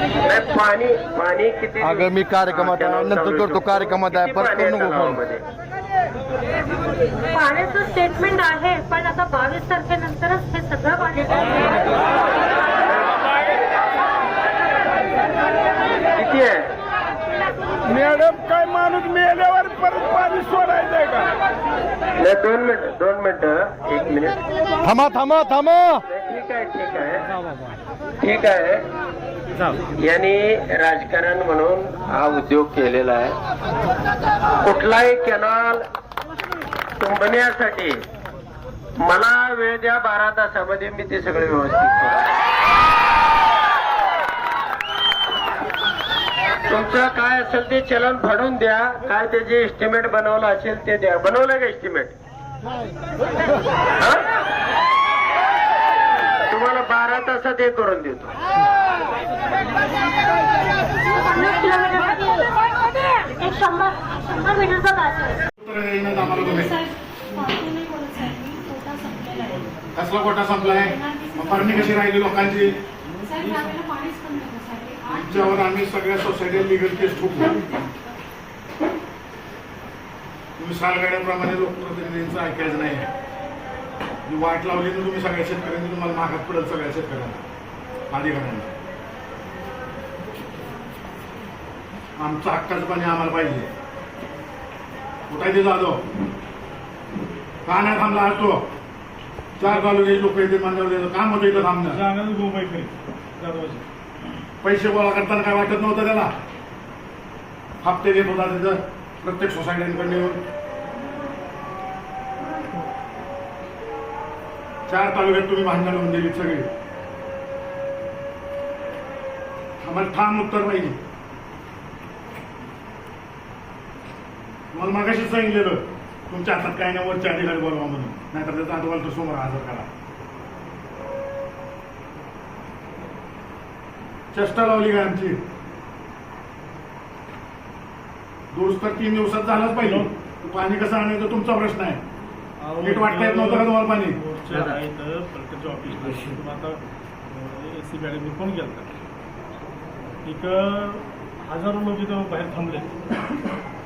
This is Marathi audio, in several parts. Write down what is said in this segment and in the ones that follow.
नाही, पाणी पाणी किती अगं, मी कार्यक्रमात आहे, हा, नंतर करतो. कार्यक्रमात आहे, परत पाणी करू नको फोन. पाण्याचं स्टेटमेंट आहे पण आता बावीस तारखेनंतरच हे सगळं पाणी किती आहे? मॅडम काय माणूस मेल्यावर परत पाणी सोडायचंय का? नाही दोन मिनिट दोन मिनिट. एक मिनिट. थांबा थांबा थांबा. ठीक आहे. ठीक आहे ठीक आहे. यांनी राजकारण म्हणून हा उद्योग केलेला आहे. कुठलाही कॅनॉल तुंबण्यासाठी मला वेळ द्या बारा तासामध्ये मी ते सगळे व्यवस्थित. तुमचं काय असेल ते चलन फाडून द्या. काय त्याचे एस्टिमेट बनवलं असेल ते द्या. बनवलं का एस्टिमेट तुम्हाला बारा तासात हे करून देतो पन्नास किलोमीटर एक शंभर शंभर ते करून देतो. कसला कोटा संपलाय? मग कशी राहिली लोकांची? तुमच्यावर आम्ही सगळ्या सोसायटी लिगल केस ठोकू तुम्ही सालगाड्याप्रमाणे लोकप्रतिनिधींचं ऐकायचं नाही जी वाट लावली तर तुम्ही सगळ्या शेतकऱ्यांनी तुम्हाला मागात पडेल सगळ्या शेतकऱ्यांना. अधिकाऱ्यांना आमचं हक्काचं पाणी आम्हाला पाहिजे. कुठे ते जाधव? का नाही थांबला आज तो? चार तालुक्याचे लोक इथे मान्यवर काम होतं इथं थांबणं. पैसे गोळा करताना काय वाटत नव्हतं त्याला? हप्ते देत होता तिथं. प्रत्येक सोसायट्यांकडे येऊन. चार तालुक्यात तुम्ही भांडण लावून दिली सगळी. आम्हाला ठाम उत्तर पाहिजे तुम्हाला मागाशीच सांगितलेलं तुमच्या हातात काही नाही वरच्या अधिकारी बोलवा म्हणून. नाहीतर त्याचा अहवाल तो समोर हजर करा. चेष्टा लावली का आमची? दुरुस्त तीन दिवसात झालाच पाहिजे. पाणी कसं आणायचं तुमचा प्रश्न आहे. नीट वाटता येत नव्हतं का तुम्हाला पाणी? कलेक्टरच्या ऑफिसला आता ए सी मॅडमनी फोन केला एक हजारो लोक इथं बाहेर थांबले.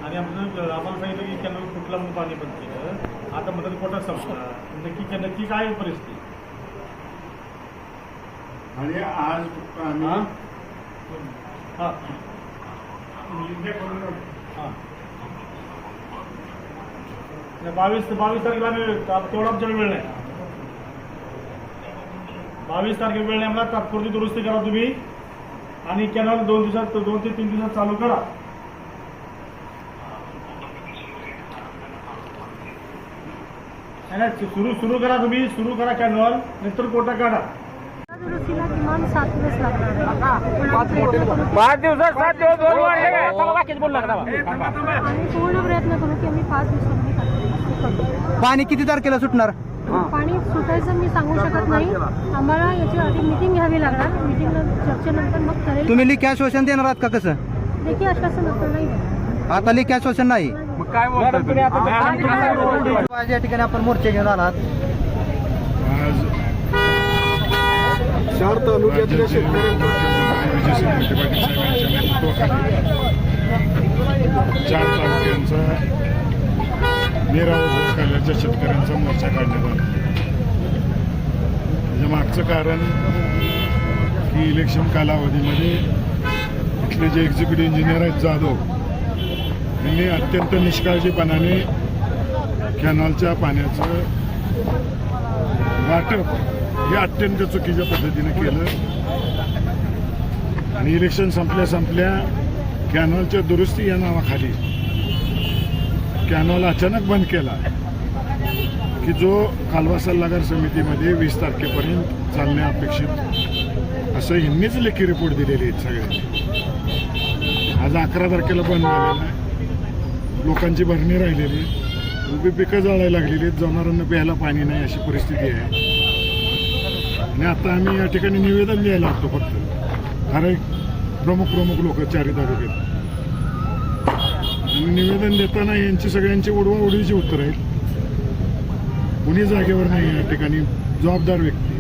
आणि आमचं आम्हाला सांगितलं की त्यांना कुठला म्हणून पाणी बंद केलं. आता मदत कोटा संपला. नक्की नक्की काय परिस्थिती? आणि आज हां? हां. हां. बावीस बावीस तारखेला आम्ही तेवढा आमच्याकडे वेळ नाही. बावीस तारखेला वेळ नाही आम्हाला तात्पुरती दुरुस्ती करा तुम्ही. आणि कॅनॉल दोन दिवसात दोन ते तीन दिवसात चालू करा. सुरू सुरू करा तुम्ही सुरू करा कॅनॉल नंतर कोटा काढा. दुरुस्तीला किमान सात दिवस लागणार पाच दिवसात सात दिवस आम्ही पूर्ण प्रयत्न करू की आम्ही पाच दिवसांमध्ये. पाणी किती तारखेला सुटणार? पाणी सुटायचं मी सांगू शकत नाही. आम्हाला याची आधी मिटिंग घ्यावी लागणार. मिटिंग चर्चेनंतर मग ठरेल तुम्ही लिखी आश्वासन देणार आहात का कसं? देखील आश्वासन असं नाही. आता लिखी आश्वासन नाही. आज या ठिकाणी आपण मोर्चे घेऊन आलात आज चार तालुक्यातल्या चार तालुक्यांचा निराव राज्याच्या शेतकऱ्यांचा मोर्चा काढण्यात आला म्हणजे मागचं कारण की इलेक्शन कालावधीमध्ये इथले जे एक्झिक्युटिव्ह इंजिनियर आहेत जाधव यांनी अत्यंत निष्काळजीपणाने कॅनॉलच्या पाण्याचं वाटप हे अत्यंत चुकीच्या पद्धतीने केलं. आणि इलेक्शन संपल्या संपल्या कॅनॉलच्या दुरुस्ती या नावाखाली कॅनॉल अचानक बंद केला. की जो कालवा सल्लागार समितीमध्ये वीस तारखेपर्यंत चालणे अपेक्षित असं ह्यांनीच लेखी रिपोर्ट दिलेले आहेत सगळ्यांनी. आज अकरा तारखेला बंद झालेला आहे. लोकांची भरणी राहिलेली उभी पिकं जळायला लागलेली आहेत. जनावरांना प्यायला पाणी नाही अशी परिस्थिती आहे. आणि आता आम्ही या ठिकाणी निवेदन द्यायला लागतो फक्त. कारण प्रमुख प्रमुख लोक चारी तालुक्यात आणि निवेदन देताना यांची सगळ्यांची उडवाउडवीची उत्तर आहेत. कुणी जागेवर नाही या ठिकाणी जबाबदार व्यक्ती.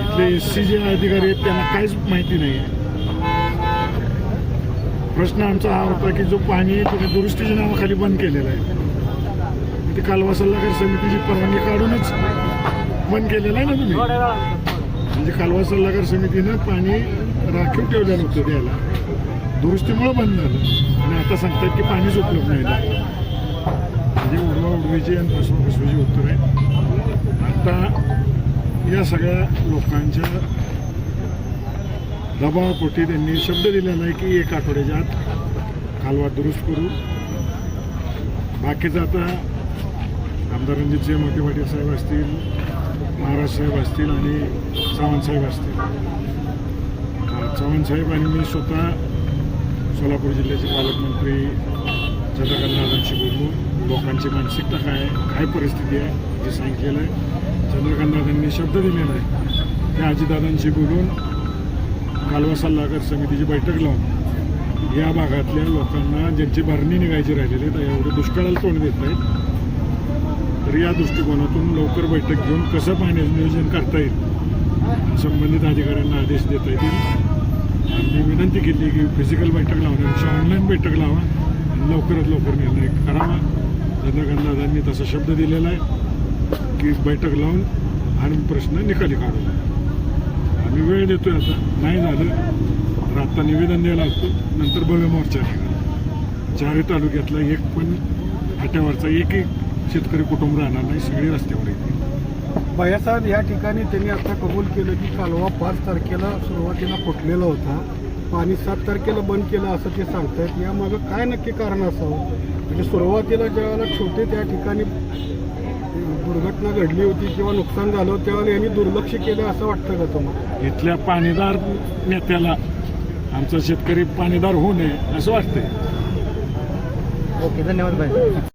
इथले एस सी जे अधिकारी आहेत त्यांना काहीच माहिती नाही. आहे प्रश्न आमचा हा होता की जो पाणी तुम्ही दुरुस्तीच्या नावाखाली बंद केलेला आहे. ते कालवा सल्लागार समितीची परवानगी काढूनच बंद केलेलं आहे ना तुम्ही? म्हणजे कालवा सल्लागार समितीनं पाणी राखीव ठेवलेलं होतं द्यायला. दुरुस्तीमुळं बंद झालं. आणि आता सांगतात की पाणीच उपलब्ध नाही. झालं. उडवा उडवीची उत्तर आहे. आता या सगळ्या लोकांच्या दबावापोटी त्यांनी शब्द दिलेला आहे की एक आठवड्याच्या आत कालवा दुरुस्त करू. बाकीचं आता आमदार रणजितसिंह मोठे पाटील साहेब असतील महाराज साहेब असतील आणि चव्हाण साहेब असतील. अं, साहेब आणि मी स्वतः सोलापूर जिल्ह्याचे पालकमंत्री चंद्रकांत दादांशी बोललो. लोकांची मानसिकता काय काय परिस्थिती आहे हे सांगितलेलं आहे. चंद्रकांत दादांनी शब्द दिलेला आहे. त्या आजीदादांशी बोलून कालवा सल्लागार समितीची बैठक लावून या भागातल्या लोकांना ज्यांची भरणी निघायची राहिलेली आहे एवढे दुष्काळाला तोंड देत आहेत. तर या दृष्टिकोनातून लवकर बैठक घेऊन कसं पाण्याचं नियोजन करता येईल संबंधित अधिकाऱ्यांना आदेश देता येतील. आम्ही विनंती केली की फिजिकल बैठक लावण्यापेक्षा ऑनलाईन बैठक लावा. लवकरात लवकर निर्णय करावा. चंद्रकांत दादांनी तसा शब्द दिलेला आहे की बैठक लावून आणि प्रश्न निकाली काढू आम्ही वेळ देतोय आता. नाही झालं तर आत्ता निवेदन द्यायला असतो नंतर भव्य मोर्चा निघाला. चारही तालुक्यातला एक पण फाट्यावरचा एक शेतकरी कुटुंब राहणार नाही. सगळे रस्त्यावर येतील. भैयासाहेब या ठिकाणी त्यांनी आता कबूल केलं की कालवा पाच तारखेला सुरुवातीला फुटलेला होता. पाणी सात तारखेला बंद केलं असं ते सांगतायत. यामागं काय नक्की कारण असावं? म्हणजे सुरुवातीला ज्यावेळेला छोटे त्या ठिकाणी दुर्घटना घडली होती किंवा नुकसान झालं होतं त्यावेळेला यांनी दुर्लक्ष केलं असं वाटतं का तुम्हाला? इथल्या पाणीदार नेत्याला आमचा शेतकरी पाणीदार होऊ नये असं वाटतंय. ओके धन्यवाद भाई